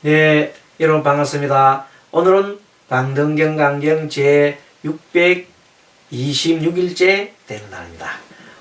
네, 여러분 반갑습니다. 오늘은 방등경 강경 제 626일째 되는 날입니다.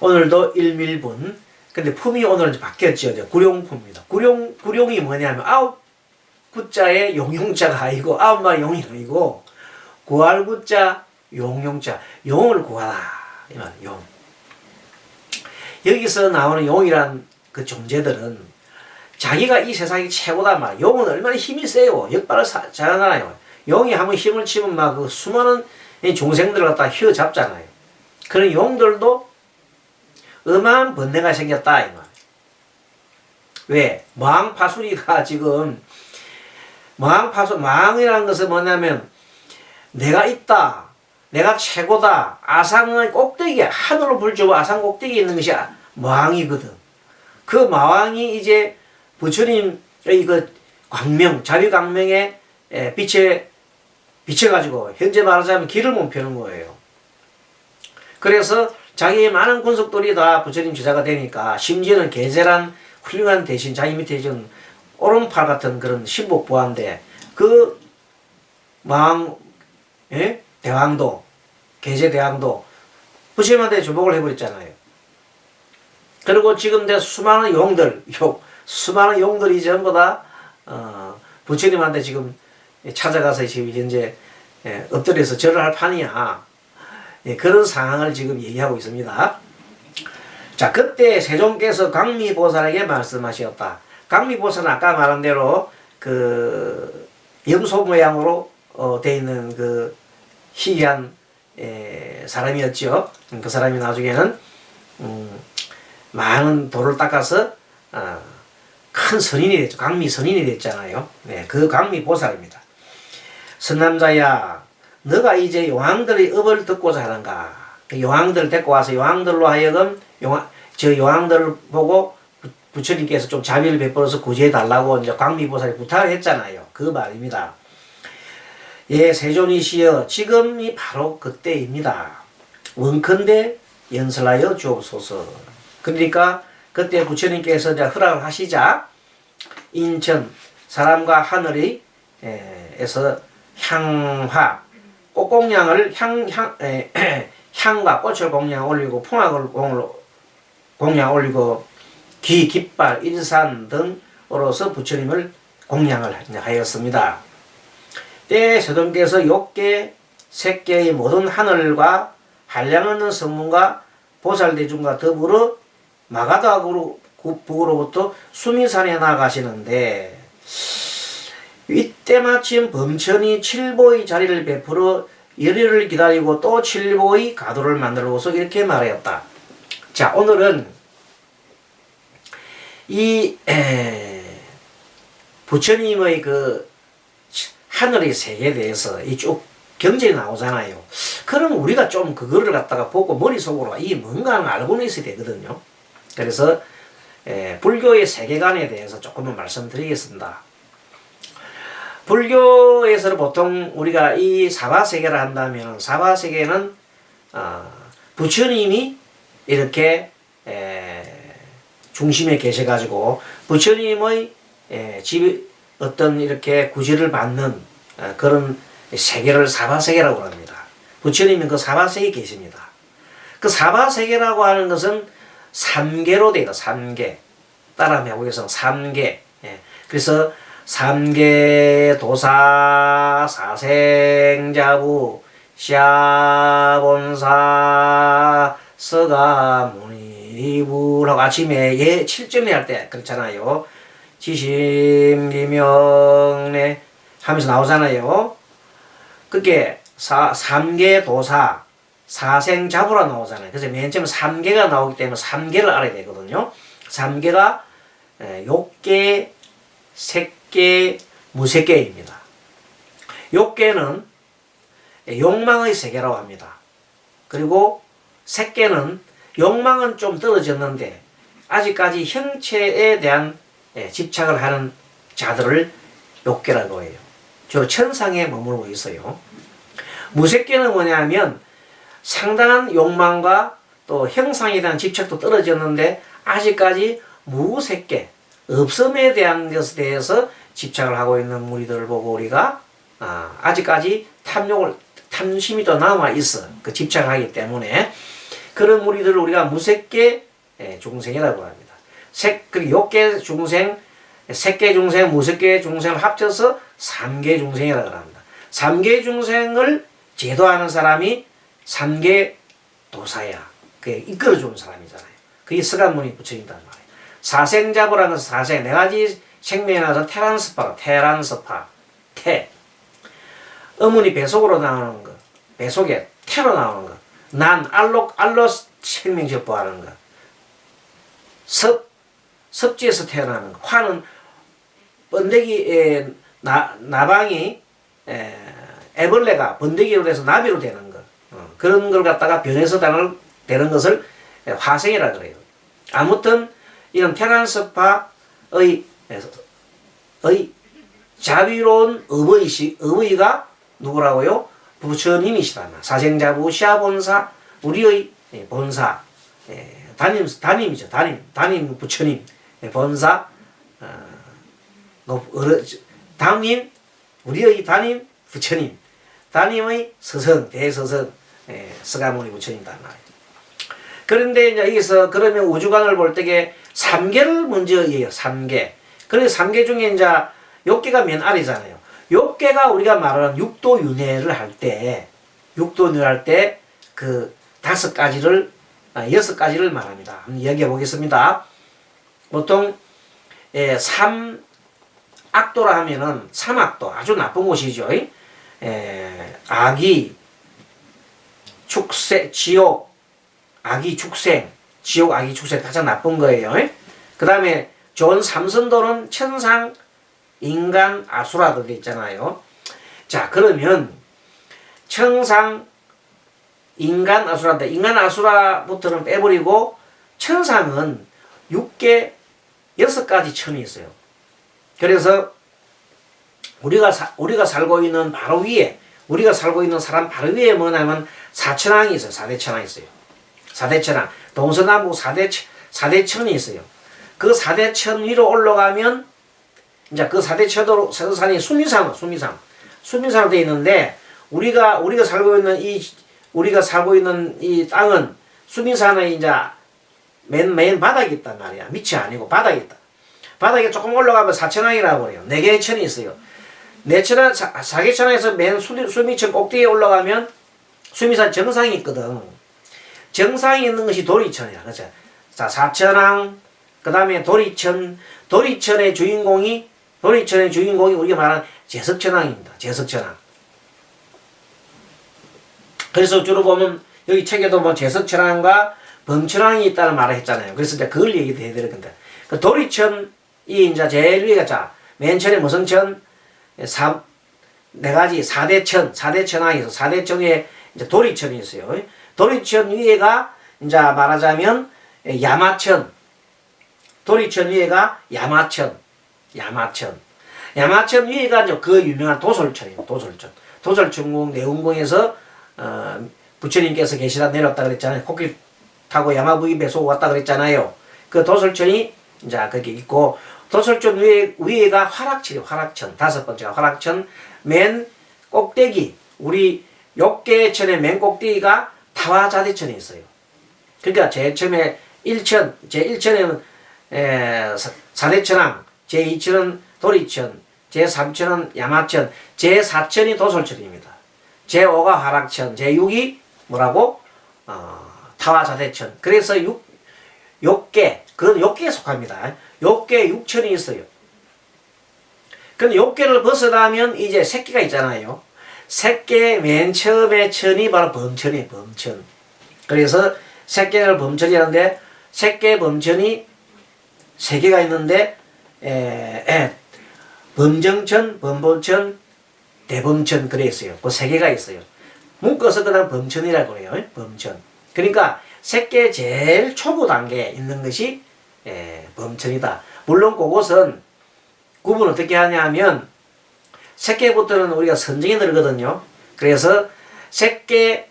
오늘도 일밀분. 근데 품이 오늘 이제 바뀌었죠. 구룡품입니다. 구룡, 구룡이 뭐냐면 아홉 구자에 용용자가 아니고 아홉 마리 용이 아니고 구할 구자 용용자 용을 구하라 이 말, 용. 여기서 나오는 용이란 그 존재들은 자기가 이 세상이 최고단 말이야. 용은 얼마나 힘이 세요. 역발을 사- 잘하잖아요. 용이 한번 힘을 치면 막 그 수많은 이 중생들을 갖다 휘어잡잖아요. 그런 용들도 어마한 번뇌가 생겼다 이 말. 왜? 망파수리가 지금 망파수 망이라는 것은 뭐냐면 내가 있다. 내가 최고다. 아상의 꼭대기에 하늘로 불주고 아상 꼭대기에 있는 것이 마왕이거든. 그 마왕이 이제 부처님의 그 광명, 자비광명에 에, 빛에 비춰가지고 현재 말하자면 길을 못 펴는 거예요. 그래서 자기의 많은 군속들이 다 부처님 제자가 되니까 심지어는 계제란 훌륭한 대신 자기 밑에 좀 오른팔 같은 그런 신복부한데 그 마왕 예? 대왕도 계제 대왕도 부처님한테 주복을 해버렸잖아요. 그리고 지금 내 수많은 용들, 용, 수많은 용들이 전부 다 어, 부처님한테 지금 찾아가서 지금 현재 예, 엎드려서 절을 할 판이야. 예, 그런 상황을 지금 얘기하고 있습니다. 자, 그때 세종께서 강미보살에게 말씀하셨다. 강미보살은 아까 말한 대로 그 염소 모양으로 어, 돼 있는 그 희귀한 에, 사람이었죠. 그 사람이 나중에는 음, 많은 돌을 닦아서 어, 큰 선인이 됐죠. 강미 선인이 됐잖아요. 네, 그 강미 보살입니다. 선남자야, 너가 이제 용왕들의 업을 듣고자 하는가? 그 용왕들 데리고 와서 용왕들로 하여금 용왕, 저 용왕들을 보고 부- 부처님께서 좀 자비를 베풀어서 구제해 달라고 이제 광미 보살이 부탁을 했잖아요. 그 말입니다. 예, 세존이시여, 지금이 바로 그때입니다. 원컨대 연설하여 주옵소서. 그러니까 그때 부처님께서 허락을 하시자 인천 사람과 하늘이 에, 에서 향화 꽃공양을 향, 향, 에, 향과 꽃을 공양 올리고 풍악을 공, 공양 올리고 귀, 깃발, 일산 등으로서 부처님을 공양을 하였습니다. 때 세동께서 욕계, 색계의 모든 하늘과 한량 없는 성문과 보살대중과 더불어 마가다구로 북으로부터 수미산에 나가시는데 이때 마침 범천이 칠보의 자리를 베풀어 열흘을 기다리고 또 칠보의 가도를 만들고서 이렇게 말하였다. 자 오늘은 이 에, 부처님의 그 하늘의 세계에 대해서 이쭉 경전이 나오잖아요. 그럼 우리가 좀 그거를 갖다가 보고 머릿속으로 이 뭔가는 알고는 있어야 되거든요. 그래서 에, 불교의 세계관에 대해서 조금만 말씀드리겠습니다. 불교에서는 보통 우리가 이 사바세계를 한다면 사바세계는 어, 부처님이 이렇게 에, 중심에 계셔가지고 부처님의 에, 집 어떤 이렇게 구제를 받는 어, 그런 세계를 사바세계라고 합니다. 부처님은 그 사바세계에 계십니다. 그 사바세계라고 하는 것은 삼계로 되어 삼계. 따라 해보겠습니다. 삼계. 예. 그래서 삼계 도사 사생자부 샤본사 서가 무니부라고 아침에 예 7점에 할 때 그렇잖아요. 지심기명래 하면서 나오잖아요. 그게 사, 삼계 도사 사생자부라 나오잖아요. 그래서 맨 처음 삼계가 나오기 때문에 삼계를 알아야 되거든요. 삼계가 에, 욕계, 색계, 무색계입니다. 욕계는 욕망의 세계라고 합니다. 그리고 색계는 욕망은 좀 떨어졌는데 아직까지 형체에 대한 예, 집착을 하는 자들을 욕계라고 해요. 주로 천상에 머물고 있어요. 무색계는 뭐냐면 상당한 욕망과 또 형상에 대한 집착도 떨어졌는데 아직까지 무색계, 없음에 대한 것에 대해서 집착을 하고 있는 무리들을 보고 우리가 아, 아직까지 탐욕을 탐심이 더 남아 있어 그 집착하기 때문에 그런 무리들을 우리가 무색계 예, 중생이라고 합니다. 색, 그 욕계 중생, 색계 중생, 무색계 중생을 합쳐서 삼계 중생이라고 합니다. 삼계 중생을 제도하는 사람이 삼계 도사야. 그게 이끌어주는 사람이잖아요. 그게 서간문이 부처님단 말이에요. 사생자부라는 사생, 네 가지 생명에 나서 테란스파가, 테란스파, 태. 어머니 배속으로 나오는 거, 배속에 태로 나오는 거, 난, 알로, 알로 생명제보하는 거, 섭, 섭지에서 태어나는 거, 화는 번데기, 나, 나방이, 에, 애벌레가 번데기로 돼서 나비로 되는 거, 어, 그런 걸 갖다가 변해서 되는, 되는 것을 화생이라 그래요. 아무튼, 이런 테란스파의, 의 자비로운 어버이시, 어버이가 누구라고요? 부처님이시다. 사생자부 시아본사 우리의 본사 예, 담임 담임이죠. 담임 담임 부처님 예, 본사 어, 담임 우리의 담임 부처님 담임의 스승 대스승 예, 스가모니 부처님다 말이에요. 그런데 이제 여기서 그러면 우주관을 볼 때에 삼계를 먼저 이해요. 삼계. 그래서 삼계 중에 이제 욕계가 맨 아래잖아요. 욕계가 우리가 말하는 육도 윤회를 할 때, 육도 윤회를 할때 그 다섯 가지를, 아, 여섯 가지를 말합니다. 한번 이야기해 보겠습니다. 보통, 예, 삼, 악도라 하면은 삼악도, 아주 나쁜 곳이죠. 예, 악이, 축생, 지옥, 악이 축생, 지옥, 악이 축생 가장 나쁜 거예요. 그 다음에 좋은 삼선도는 천상, 인간 아수라도 있잖아요. 자, 그러면 천상 인간 아수라인데 인간 아수라부터는 빼버리고 천상은 6개 6가지 천이 있어요. 그래서 우리가 사, 우리가 살고 있는 바로 위에 우리가 살고 있는 사람 바로 위에 뭐냐면 사천왕이 있어요. 사대천왕이 있어요. 사대천왕. 동서남북 사대 사대천이 있어요. 그 사대천 위로 올라가면 이제 그 사대 최도로 세도산이 수미산, 수미산, 수미산으로 되어 있는데 우리가 우리가 살고 있는 이 우리가 살고 있는 이 땅은 수미산의 이제 맨, 맨 바닥이 있단 말이야. 밑이 아니고 바닥이 있다. 바닥에 조금 올라가면 사천왕이라고 그래요. 네 개의 천이 있어요. 네 천원, 사계천왕에서 맨 수, 수미천 꼭대기에 올라가면 수미산 정상이 있거든. 정상이 있는 것이 도리천이야. 그죠? 자, 사천왕, 그 다음에 도리천, 도리천의 주인공이 도리천의 주인공이 우리가 말하는 제석천왕입니다. 제석천왕. 그래서 주로 보면 여기 책에도 뭐 제석천왕과 범천왕이 있다는 말을 했잖아요. 그래서 이제 그걸 얘기해 드릴 건데. 그 도리천이 이제 제일 위가 자, 맨 천에 무슨 천? 사, 네 가지 사대천, 사대천왕이 있어. 사대천 위에 이제 도리천이 있어요. 도리천 위에가 이제 말하자면 야마천, 도리천 위에가 야마천, 야마천. 야마천 위에가 이제 그 유명한 도솔천이에요. 도솔천. 도솔천궁 내운궁에서 어, 부처님께서 계시다 내렸다 그랬잖아요. 코끼리 타고 야마부이 배속 왔다 그랬잖아요. 그 도솔천이 이제 거기 있고 도솔천 위에, 위에가 화락천이 화락천. 다섯 번째가 화락천. 맨 꼭대기 우리 욕계천의 맨 꼭대기가 타와자대천이 있어요. 그러니까 제일 처음에 1천, 제 1천에는 사대천왕, 제 2천은 도리천, 제 3천은 야마천, 제 4천이 도솔천입니다. 제 5가 화락천, 제 6이 뭐라고? 어, 타와자대천. 그래서 6, 6개, 그건 6개에 속합니다. 6개, 6천이 있어요. 근데 6개를 벗어나면 이제 새끼가 있잖아요. 새끼 맨 처음에 천이 바로 범천이에요, 범천. 그래서 새끼를 범천이라는데, 새끼 범천이 세 개가 있는데 에, 에, 범정천, 범보천, 대범천 그래 있어요. 그 세 개가 있어요. 묶어서 그다음 범천이라고 해요. 범천. 그러니까 색계 제일 초보 단계에 있는 것이 에, 범천이다. 물론 그것은 구분 어떻게 하냐면 색계부터는 우리가 선정에 들거든요. 그래서 색계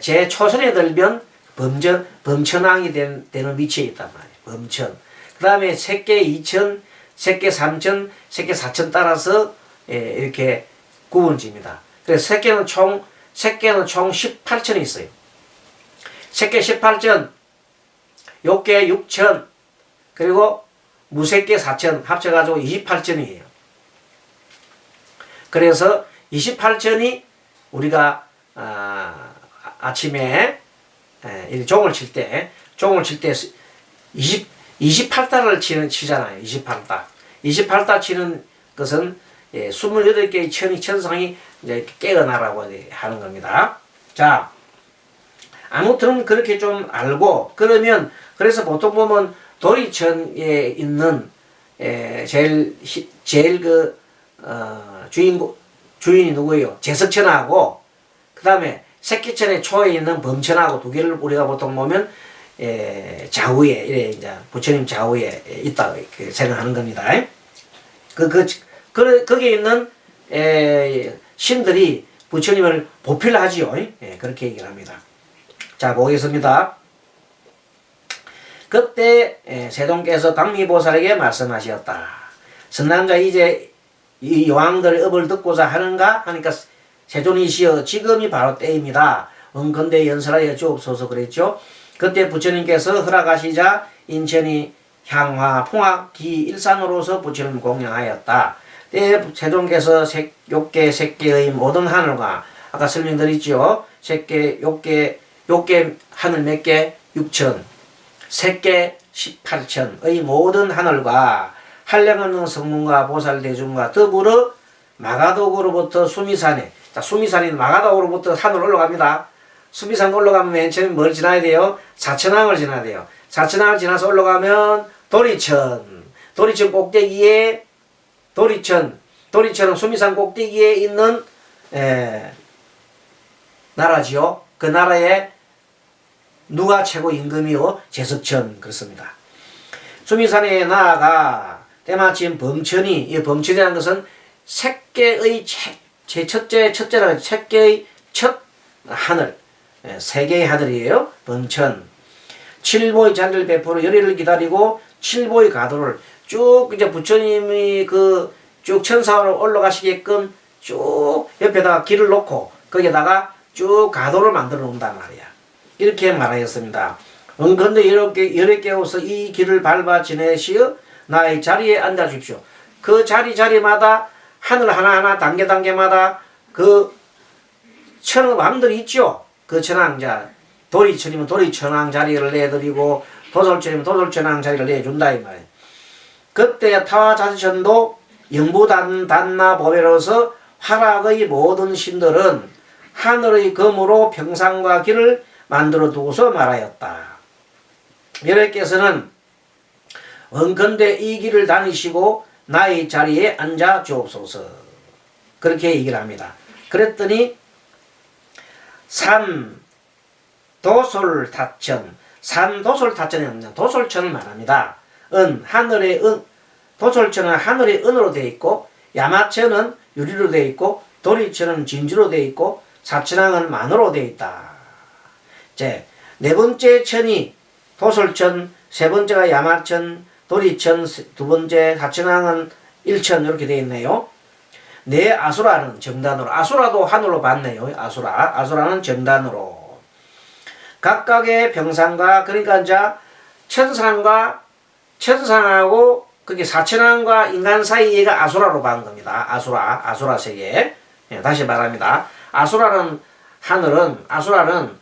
제 초선에 들면 범전 범천왕이 된, 되는 위치에 있단 말이에요. 범천. 그 다음에 색계 2천 새끼 3천, 새끼 4천 따라서 예, 이렇게 구분집니다. 그래서 새끼는 총 새끼는 총 18천이 있어요. 새끼 18천, 욕계 6천, 그리고 무새끼 4천 합쳐가지고 28천이에요. 그래서 28천이 우리가 아, 아침에 에, 이 종을 칠 때, 종을 칠 때 20, 28달을 치는, 치잖아요. 28달. 28달 치는 것은 예, 28개의 천이, 천상이 이제 깨어나라고 하는 겁니다. 자, 아무튼 그렇게 좀 알고, 그러면, 그래서 보통 보면 도리천에 있는, 에, 제일, 히- 제일 그, 어, 주인, 주인이 누구예요? 제석천하고, 그 다음에 새끼천의 초에 있는 범천하고 두 개를 우리가 보통 보면 에, 좌우에 이래 이제 부처님 좌우에 있다 이렇게 생각하는 겁니다. 그, 그, 그, 거기에 있는 에, 신들이 부처님을 보필하지요. 예, 그렇게 얘기를 합니다. 자, 보겠습니다. 그때 에, 세동께서 강미보살에게 말씀하셨다. 선남자 이제 이 여왕들의 업을 듣고자 하는가 하니까 세존이시여 지금이 바로 때입니다. 은건대 연설하여 주옵소서 그랬죠. 그때 부처님께서 허락하시자 인천이 향화 풍악 기 일산으로서 부처님 공양하였다. 때 세존께서 색, 욕계 색계의 모든 하늘과 아까 설명드렸죠. 색계 욕계 욕계 하늘 몇 개? 6천 색계 18천의 모든 하늘과 한량없는 성문과 보살 대중과 더불어 마가독으로부터 수미산에 자 수미산인 마가독으로부터 산으로 올라갑니다. 수미산 올라가면 맨 처음에 뭘 지나야 돼요? 사천항을 지나야 돼요. 사천항을 지나서 올라가면 도리천 도리천 꼭대기에 도리천 도리천은 수미산 꼭대기에 있는 에, 나라지요. 그 나라에 누가 최고 임금이요? 제석천 그렇습니다. 수미산에 나아가 때마침 범천이 이 범천이라는 것은 색계의 제, 제 첫째 첫째라 색계의 첫 하늘 예, 세계의 하늘이에요. 범천 칠보의 자리를 베풀어 열애를 기다리고 칠보의 가도를 쭉 이제 부처님이 그 쭉 천사로 올라가시게끔 쭉 옆에다가 길을 놓고 거기에다가 쭉 가도를 만들어 놓는단 말이야. 이렇게 말하였습니다. 은근데 이렇게 열에 깨워서 이 길을 밟아 지내시어 나의 자리에 앉아 주십시오. 그 자리 자리마다 하늘 하나하나 단계 단계마다 그 천왕 왕들이 있죠. 그 천왕자 도리천이면 도리천왕 자리를 내드리고 도솔천이면 도솔천왕 자리를 내준다 이 말이에요. 그때 타와 자주천도 영부단 단나 보배로서 화락의 모든 신들은 하늘의 검으로 평상과 길을 만들어 두고서 말하였다. 여러께서는 원컨대 이 길을 다니시고 나의 자리에 앉아 주옵소서. 그렇게 얘기를 합니다. 그랬더니 산 도솔타천 산 도솔타천이 없냐 도솔천을 말합니다. 은 하늘의 은 도솔천은 하늘의 은으로 되어 있고 야마천은 유리로 되어 있고 도리천은 진주로 되어 있고 사천왕은 만으로 되어 있다. 이제 네 번째 천이 도솔천, 세 번째가 야마천, 도리천, 두 번째 사천왕은 일천 이렇게 되어 있네요. 네 아수라는 정단으로 아수라도 하늘로 봤네요. 아수라 아수라는 정단으로 각각의 병상과 그러니까 이제 천상과 천상하고 그게 사천왕과 인간 사이가 아수라로 본 겁니다. 아수라 아수라 세계 예, 다시 말합니다. 아수라는 하늘은 아수라는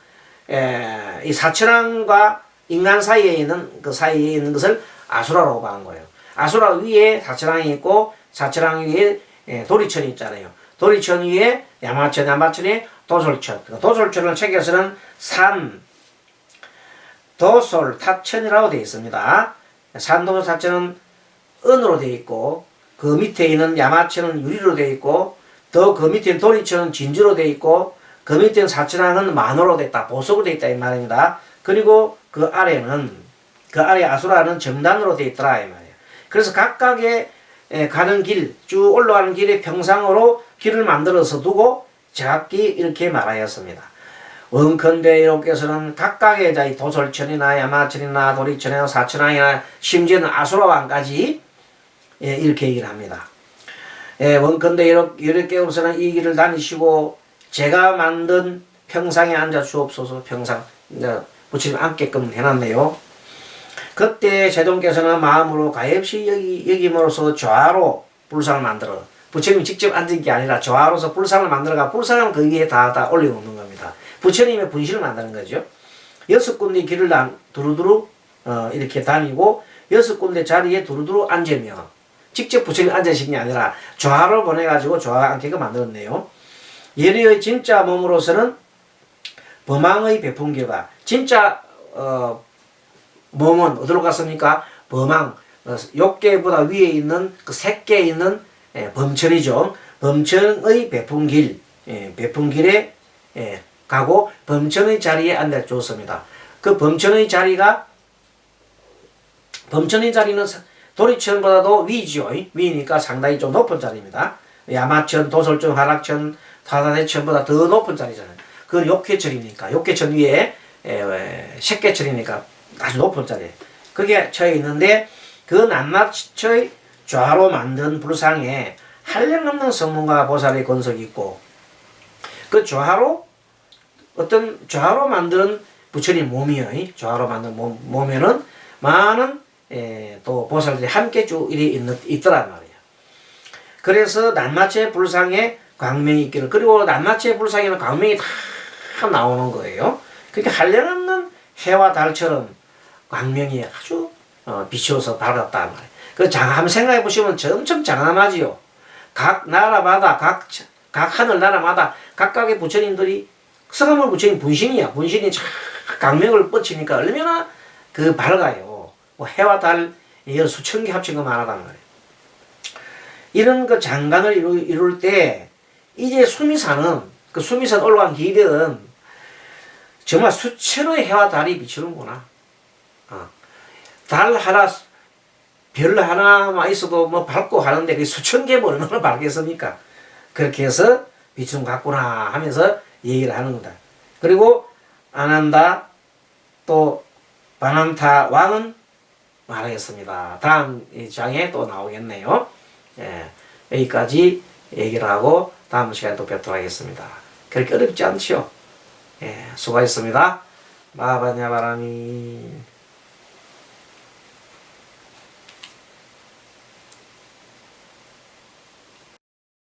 에, 이 사천왕과 인간 사이에 있는 그 사이에 있는 것을 아수라라고 하는 거예요. 아수라 위에 사천왕이 있고 사천왕 위에 예, 도리천이 있잖아요. 도리천 위에 야마천, 야마천에 도솔천. 그 도솔천을 책에서는 산, 도솔, 타천이라고 되어 있습니다. 산도솔 타천은 은으로 되어 있고 그 밑에 있는 야마천은 유리로 되어 있고 더 그 밑에 도리천은 진주로 되어 있고 있는 사천왕은 만으로 있다. 보석으로 되어 있다 이 말입니다. 그리고 그 아래는 그 아래 아수라는 정단으로 되어 있더라 이 말이에요. 그래서 각각의 에, 가는 길, 쭉 올라가는 길에 평상으로 길을 만들어서 두고 정확히 이렇게 말하였습니다. 원컨대 이렇게서는 각각의 자이 도솔천이나 야마천이나 도리천이나 사천왕이나 심지어는 아수라왕까지 예, 이렇게 얘기를 합니다. 예, 원컨대 이렇게, 없어는 이 길을 다니시고 제가 만든 평상에 앉아 주옵소서 평상 이제 부처님 앉게끔 해놨네요. 그때 제동께서는 마음으로 가엾이 여기, 여김으로써 좌로 불상을 만들어 부처님이 직접 앉은 게 아니라 좌로서 불상을 만들어가 불상을 그 위에 다, 다 올려놓는 겁니다. 부처님의 분신을 만드는 거죠. 여섯 군데 길을 다 두루두루 어, 이렇게 다니고 여섯 군데 자리에 두루두루 앉으며 직접 부처님 앉으신 게 아니라 좌로 보내가지고 좌 앉게끔 만들었네요. 예리의 진짜 몸으로서는 범왕의 베푼교가 진짜 어, 몸은 어디로 갔습니까? 범왕 어, 욕계보다 위에 있는 그 색계에 있는 예, 범천이죠. 범천의 베푼길 예, 베푼길에 예, 가고 범천의 자리에 앉아 주었습니다. 그 범천의 자리가 범천의 자리는 사- 도리천보다도 위죠. 위니까 상당히 좀 높은 자리입니다. 야마천, 도솔천, 화락천, 사다대천보다 더 높은 자리잖아요. 그 욕계천이니까 욕계천 위에 색계천이니까 아주 높은 자리에 그게 처해 있는데 그 낱낱의 좌로 만든 불상에 한량 없는 성문과 보살의 건석이 있고 그 좌로 어떤 좌로 만드는 부처님 몸이요. 좌로 만든 몸, 몸에는 많은 에, 또 보살들이 함께 쭉 있더란 말이에요. 그래서 낱낱의 불상에 광명이 있기를 그리고 낱낱의 불상에는 광명이 다 나오는 거예요. 그러니까 한량없는 해와 달처럼 광명이 아주 어, 비추어서 밝았단 말이에요. 그 장, 한번 생각해 보시면 저 엄청 장엄하지요. 각 나라마다 각, 각 하늘 나라마다 각각의 부처님들이 성함을 부처님 분신이야. 분신이 쫙 강명을 뻗치니까 얼마나 그 밝아요. 뭐 해와 달 수천 개 합친 거 많아단 말이에요. 이런 그 장관을 이룰 때 이제 수미산은 그 수미산 올라간 길은 정말 수천의 해와 달이 비치는구나. 어. 달 하나 별 하나만 있어도 뭐 밝고 하는데 그 수천 개면 얼마나 밝겠습니까? 그렇게 해서 비추는 것 같구나 하면서 얘기를 하는 거다. 그리고 아난다 또 바난타 왕은 말하겠습니다. 다음 이 장에 또 나오겠네요. 예, 여기까지 얘기를 하고 다음 시간에 또 뵙도록 하겠습니다. 그렇게 어렵지 않지요. 예, 수고하셨습니다. 마바냐 바람이